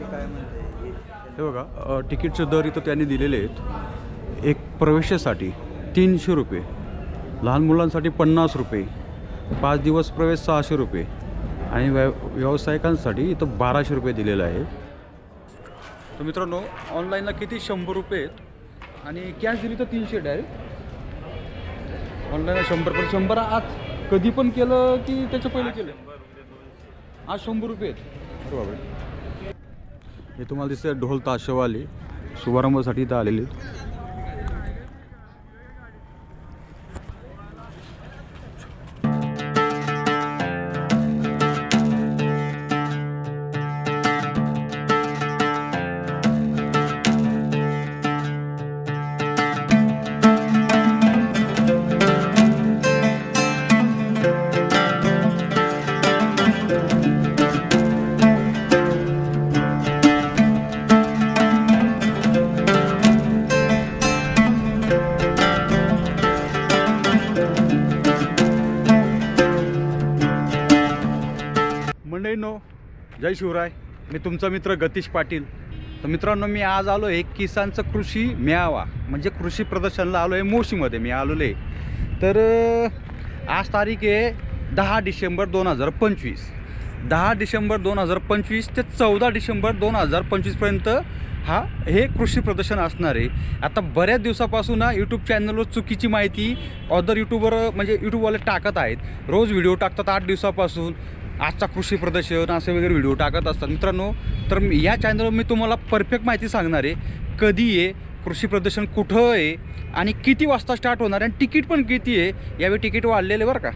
हे बघा तिकीटचे दर इथं त्यांनी दिलेले आहेत. एक प्रवेशासाठी तीनशे रुपये लहान मुलांसाठी पन्नास रुपये पाच दिवस प्रवेश सहाशे रुपये आणि व्य व्यावसायिकांसाठी इथं बाराशे रुपये दिलेलं आहे. तर मित्रांनो ऑनलाईनला किती शंभर रुपये आहेत? आणि कॅश दिली तर तीनशे डायरेक्ट ऑनलाईनला शंभर पण शंभर आज कधी पण केलं की त्याच्या पहिले केलं. आज शंभर रुपये आहेत. बरोबर हे तुम्हाला दिसतं ढोल ताशवाले. शुभारंभासाठी इथं आलेले मित्रांनो जय शिवराय मी तुमचा मित्र गतीश पाटील तर मित्रांनो मी आज आलो आहे किसानचं कृषी मेळावा म्हणजे कृषी प्रदर्शनला आलो आहे मोशीमध्ये मी आलेलो आहे तर आज तारीख आहे दहा डिसेंबर दोन हजार पंचवीस दहा डिसेंबर दोन हजार पंचवीस ते चौदा डिसेंबर दोन हजार पंचवीसपर्यंत हा हे कृषी प्रदर्शन असणार आहे आता बऱ्याच दिवसापासून ना यूट्यूब चॅनलवर चुकीची माहिती ऑदर यूट्यूबर म्हणजे यूट्यूबवाले टाकत आहेत रोज व्हिडिओ टाकतात आठ दिवसापासून आजचा कृषी प्रदर्शन असे वगैरे व्हिडिओ टाकत असतात. मित्रांनो तर या चॅनलवर मी तुम्हाला परफेक्ट माहिती सांगणार आहे. कधी आहे कृषी प्रदर्शन कुठं आहे आणि किती वाजता स्टार्ट होणार आहे आणि तिकीट पण किती आहे यावेळी तिकीट वाढलेले बरं का?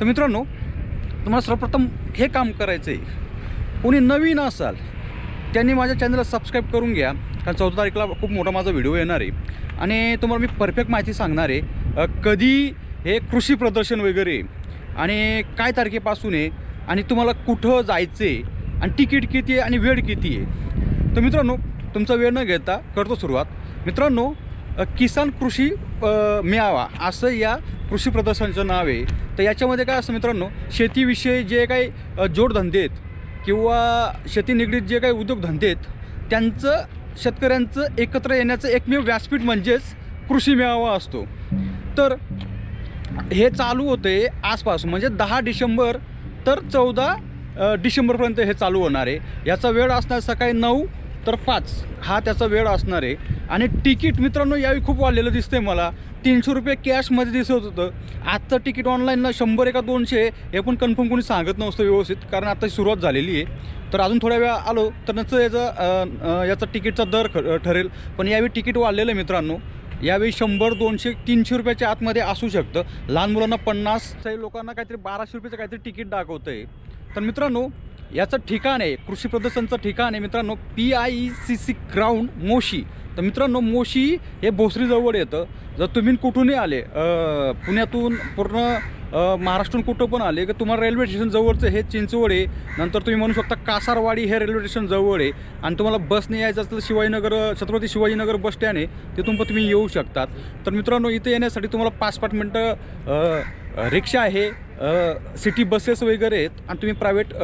तर मित्रांनो तुम्हाला सर्वप्रथम हे काम करायचं आहे. कोणी नवीन असाल त्यांनी माझ्या चॅनलला सबस्क्राईब करून घ्या. कारण चौदा तारखेला खूप मोठा माझा व्हिडिओ येणार आहे. आणि तुम्हाला मी परफेक्ट माहिती सांगणार आहे कधी हे कृषी प्रदर्शन वगैरे आणि काय तारखेपासून आहे आणि तुम्हाला कुठं जायचं आहे आणि तिकीट किती आहे आणि वेळ किती आहे. तर मित्रांनो तुमचा वेळ न घेता करतो सुरुवात. मित्रांनो किसान कृषी मेळावा असं या कृषी प्रदर्शनाचं नाव आहे. तर याच्यामध्ये काय असतं मित्रांनो शेतीविषयी जे काही जोडधंदे आहेत किंवा शेती निगडीत जे काही उद्योगधंदे आहेत त्यांचं शेतकऱ्यांचं एकत्र येण्याचं एकमेव व्यासपीठ म्हणजेच कृषी मेळावा असतो. तर हे चालू होते आसपास म्हणजे दहा डिसेंबर तर चौदा डिसेंबरपर्यंत हे चालू होणार आहे. याचा वेळ असणार सकाळी नऊ तर पाच. हा त्याचा वेळ असणार आहे. आणि तिकीट मित्रांनो यावेळी खूप वाढलेलं दिसतंय मला. तीनशे रुपये कॅशमध्ये दिसत होतं. आजचं तिकीट ऑनलाईनला शंभर एका दोनशे हे पण कन्फर्म कोणी सांगत नसतं व्यवस्थित कारण आता सुरुवात झालेली आहे. तर अजून थोड्या वेळ आलो तर नंतर याचा याचा तिकीटचा दर ठरेल. पण यावेळी तिकीट वाढलेलं आहे मित्रांनो. यावेळी शंभर दोनशे तीनशे रुपयाच्या आतमध्ये असू शकतं. लहान मुलांना पन्नास लोकांना काहीतरी बाराशे रुपयाचं काहीतरी तिकीट दाखवतं आहे तर मित्रांनो याचं ठिकाण आहे कृषी प्रदर्शनचं ठिकाण आहे मित्रांनो P I E C C ground Moshi. तर मित्रांनो मोशी हे भोसरीजवळ येतं. जर तुम्ही कुठूनही आले पुण्यातून पूर्ण अ, महाराष्ट्रातून कुठं पण आले की तुम्हाला रेल्वे स्टेशन जवळचं हे चिंचवड आहे. नंतर तुम्ही म्हणू शकता कासारवाडी हे रेल्वे स्टेशन जवळ आहे. आणि तुम्हाला बसने यायचं असलं तर शिवाजीनगर छत्रपती शिवाजीनगर बस स्टँड आहे. तिथून पण तुम्ही येऊ शकतात. तर मित्रांनो इथे येण्यासाठी तुम्हाला पाच पाच मिनटं रिक्षा आहे सिटी बसेस वगैरे आहेत. आणि तुम्ही प्रायव्हेट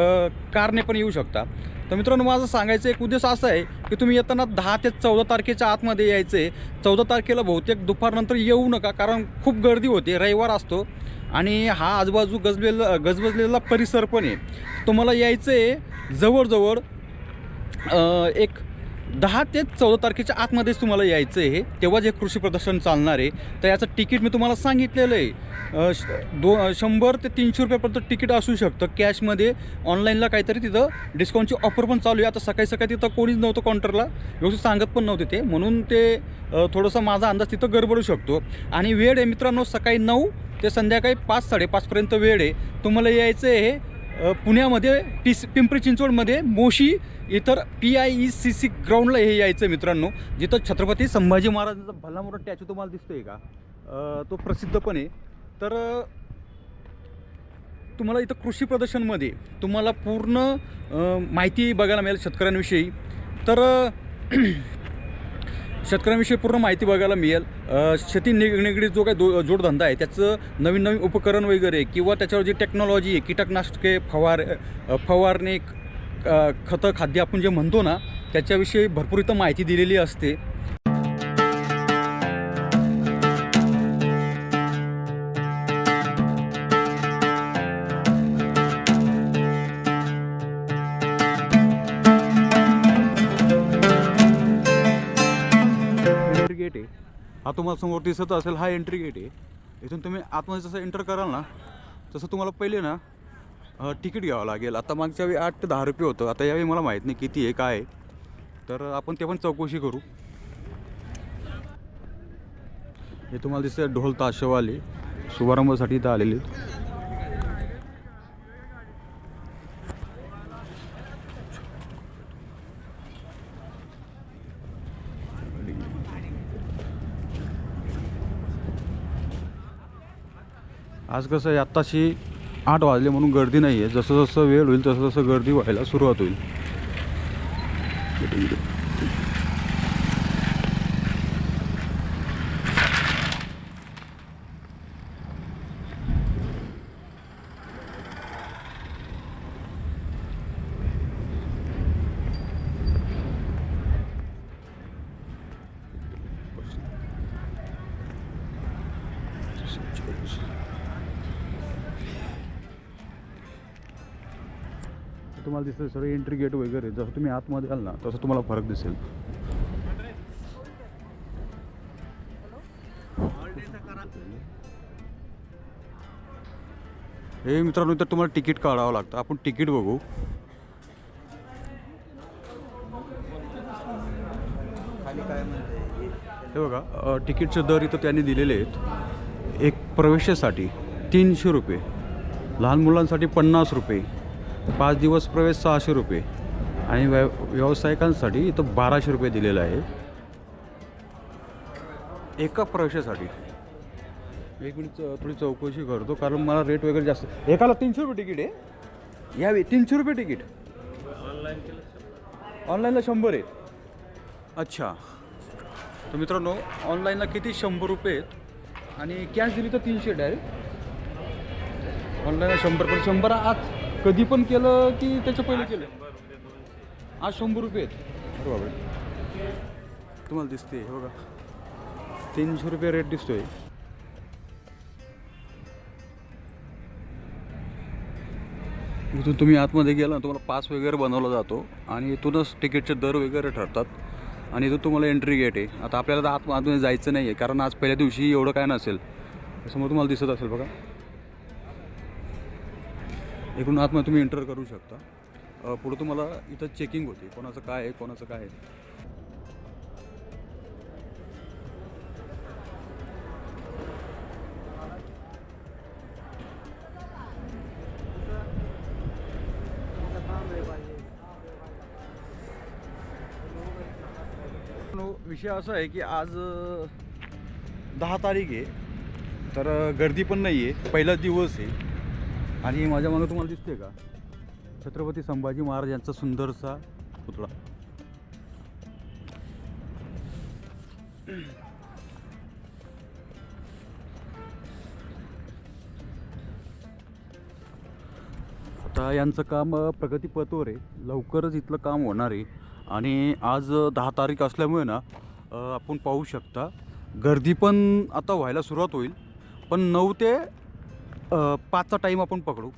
कारने पण येऊ शकता. तर मित्रांनो माझं सांगायचं एक उद्देश असा आहे की तुम्ही येताना दहा ते चौदा तारखेच्या आतमध्ये यायचं. आहे चौदा तारखेला बहुतेक दुपारनंतर येऊ नका कारण खूप गर्दी होते रविवार असतो. आणि हा आजूबाजू गजबेला गजबजलेला परिसर पण आहे. तुम्हाला यायचं आहे जवळजवळ एक दहा ते चौदा तारखेच्या आतमध्येच तुम्हाला यायचं आहे. तेव्हाच जे कृषी प्रदर्शन चालणार आहे. तर याचं तिकीट मी तुम्हाला सांगितलेलं आहे. श- दो शंभर ते तीनशे रुपयापर्यंत तिकीट असू शकतं. कॅशमध्ये ऑनलाईनला काहीतरी तिथं डिस्काउंटची ऑफर पण चालू आहे. आता सकाळी सकाळी तिथं कोणीच नव्हतं काउंटरला. व्यवस्थित सांगत पण नव्हते ते. म्हणून ते थोडंसं माझा अंदाज तिथं गडबडू शकतो. आणि वेळ आहे मित्रांनो सकाळी नऊ ते संध्याकाळी पाच साडेपाचपर्यंत वेळ आहे. तुम्हाला यायचं आहे पुण्यामध्ये पी पिंपरी चिंचवडमध्ये मोशी इतर P I E C C ग्राउंडला हे यायचं मित्रांनो जिथं छत्रपती संभाजी महाराजांचा भला मोठा टॅचू तुम्हाला दिसतो आहे का तो प्रसिद्ध पण आहे. तर तुम्हाला इथं कृषी प्रदर्शनमध्ये तुम्हाला पूर्ण माहिती बघायला मिळेल शेतकऱ्यांविषयी. तर शेतकऱ्यांविषयी पूर्ण माहिती बघायला मिळेल. शेती निग निगडीत जो काही दो जोडधंदा आहे त्याचं नवीन नवीन उपकरण वगैरे किंवा त्याच्यावर जी टेक्नॉलॉजी आहे कीटकनाशके फवार फवारणी खतं खाद्य आपण जे म्हणतो ना त्याच्याविषयी भरपूर इथं माहिती दिलेली असते. हा तुम्हाला समोर दिसत असेल हा एंट्री गेट आहे. इथून तुम्ही आतमध्ये जसं एंटर कराल ना तसं तुम्हाला पहिले ना तिकीट घ्यावं लागेल. आता मागच्या वेळी आठ ते दहा रुपये होतं. आता यावेळी मला माहीत नाही किती आहे काय आहे. तर आपण ते पण चौकशी करू. हे तुम्हाला दिसतं ढोल ताशेवाले. शुभारंभासाठी इथं आलेले आज कसं आहे आत्ताशी आठ वाजले म्हणून गर्दी नाही आहे जसं जसं वेळ होईल तसं तसं गर्दी व्हायला सुरुवात होईल. तुम्हाला दिसतं सगळं एंट्री गेट वगैरे जसं तुम्ही आतमध्ये आल ना तसं तुम्हाला फरक दिसेल. हे मित्रांनो तर तुम्हाला तिकीट काढावं लागतं. आपण तिकीट बघू. हे बघा तिकीटचे दर इथं त्यांनी दिलेले आहेत. एक प्रवेशासाठी तीनशे रुपये लहान मुलांसाठी पन्नास रुपये. पाच दिवस प्रवेश सहाशे रुपये. आणि व्य व्यावसायिकांसाठी इथं बाराशे रुपये दिलेलं आहे. एका प्रवेशासाठी. एक मिनिट थोडी चौकशी करतो कारण मला रेट वगैरे जास्त. एकाला तीनशे रुपये तिकीट आहे. यावे तीनशे रुपये तिकीट. ऑनलाईनला शंभर. आहे. अच्छा. तर मित्रांनो ऑनलाईनला किती शंभर रुपये आहेत? आणि कॅश दिली तर तीनशे डायरेक्ट ऑनलाईनला शंभर पण शंभर आज कधी पण केलं की त्याच्या पहिले केलं? आज शंभर रुपये आहेत. अरे बाबा तुम्हाला दिसते हे बघा. तीनशे रुपये रेट दिसतोय. इथून तुम्ही आतमध्ये गेला ना तुम्हाला पास वगैरे बनवला जातो आणि इथूनच तिकीटचे दर वगैरे ठरतात. आणि इथून तुम्हाला एंट्री गेट आहे. आता आपल्याला तर आत आतमध्ये जायचं नाही आहे कारण आज पहिल्या दिवशी एवढं काय नसेल. त्याच्यामुळे तुम्हाला दिसत असेल बघा. इकडून आतमध्ये तुम्ही एंटर करू शकता. पुढं तुम्हाला इथं चेकिंग होते. कोणाचं काय आहे कोणाचं काय आहे. नो, विषय असा आहे की आज दहा तारीख आहे. तर गर्दी पण नाही आहे पहिला दिवस आहे. आणि माझ्या मागं तुम्हाला दिसते का? छत्रपती संभाजी महाराज यांचा सुंदरसा पुतळा. आता यांचं काम प्रगतीपथवर आहे. लवकरच इथलं काम होणार आहे. आणि आज दहा तारीख असल्यामुळे ना आपण पाहू शकता. गर्दी पण आता व्हायला सुरुवात होईल. पण नऊ ते पाचचा टाईम आपण पकडू.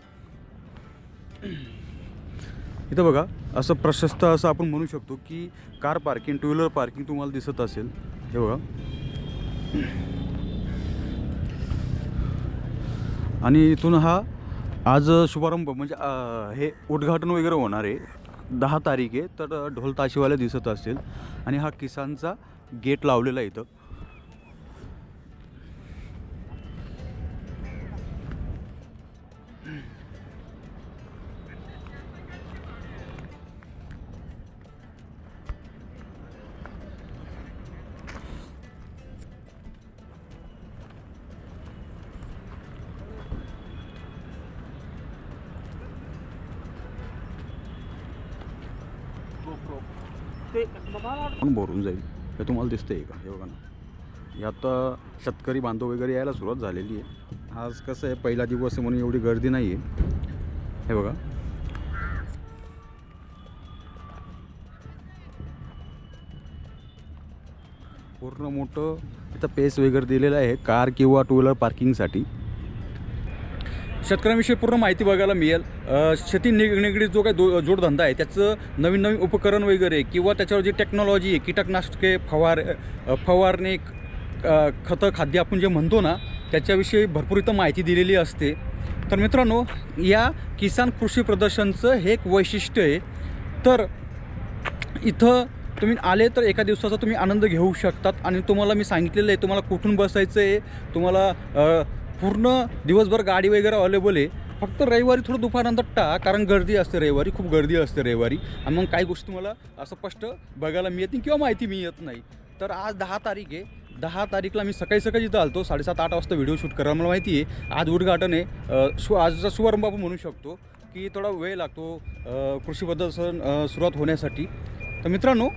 इथं बघा असं प्रशस्त असं आपण म्हणू शकतो की car parking two wheeler parking तुम्हाला दिसत असेल. हे बघा. आणि इथून हा आज शुभारंभ म्हणजे हे उद्घाटन वगैरे होणार आहे. दहा तारीख आहे तर ढोल ताशीवाले दिसत असेल. आणि हा किसानचा गेट लावलेला इथं. ते पण भरून जाईल. हे तुम्हाला दिसतंय का? हे बघा ना. हे आता शेतकरी बांधव वगैरे यायला सुरुवात झालेली आहे. आज कसं आहे पहिला दिवस म्हणून एवढी गर्दी नाही आहे हे बघा. पूर्ण मोठं इथं पेस वगैरे दिलेलं आहे कार किंवा टू व्हीलर पार्किंगसाठी. शेतकऱ्यांविषयी पूर्ण माहिती बघायला मिळेल. शेती निग निगडीत जो काही दो जोडधंदा आहे त्याचं नवीन नवीन उपकरण वगैरे किंवा त्याच्यावर जी टेक्नॉलॉजी आहे कीटकनाशके फवार फवारणी खतं खाद्य आपण जे म्हणतो ना त्याच्याविषयी भरपूर इथं माहिती दिलेली असते. तर मित्रांनो या किसान कृषी प्रदर्शनचं हे एक वैशिष्ट्य आहे. तर इथं तुम्ही आले तर एका दिवसाचा तुम्ही आनंद घेऊ शकतात. आणि तुम्हाला मी सांगितलेलं आहे तुम्हाला कुठून बसायचं आहे तुम्हाला पूर्ण दिवसभर गाडी वगैरे अवेलेबल आहे. फक्त रविवारी थोडं दुपारनंतर टा कारण गर्दी असते रविवारी खूप गर्दी असते रविवारी. आणि मग काही गोष्टी तुम्हाला असं स्पष्ट बघायला मिळत नाही किंवा माहिती मिळत नाही. तर आज दहा तारीख आहे. दहा तारीखला मी सकाळी सकाळी इथं आलतो साडेसात आठ वाजता व्हिडिओ शूट करायला. मला माहिती आहे आज उद्घाटन आहे. सु शु आजचा शुभारंभ आपण म्हणू शकतो की थोडा वेळ लागतो कृषीबद्दल कृषी प्रदर्शन सुरुवात होण्यासाठी. तर मित्रांनो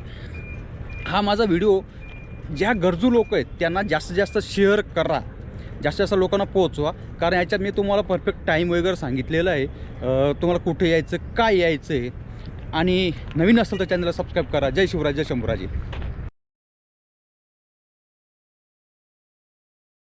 हा माझा व्हिडिओ ज्या गरजू लोक आहेत त्यांना जास्तीत जास्त शेअर करा. जास्तीत जास्त लोकांना पोहोचवा. कारण याच्यात मी तुम्हाला परफेक्ट टाईम वगैरे सांगितलेलं आहे. तुम्हाला कुठे यायचं काय यायचं आहे. आणि नवीन असेल तर चॅनलला सबस्क्राईब करा. जय शिवराज जय शंभूराजी.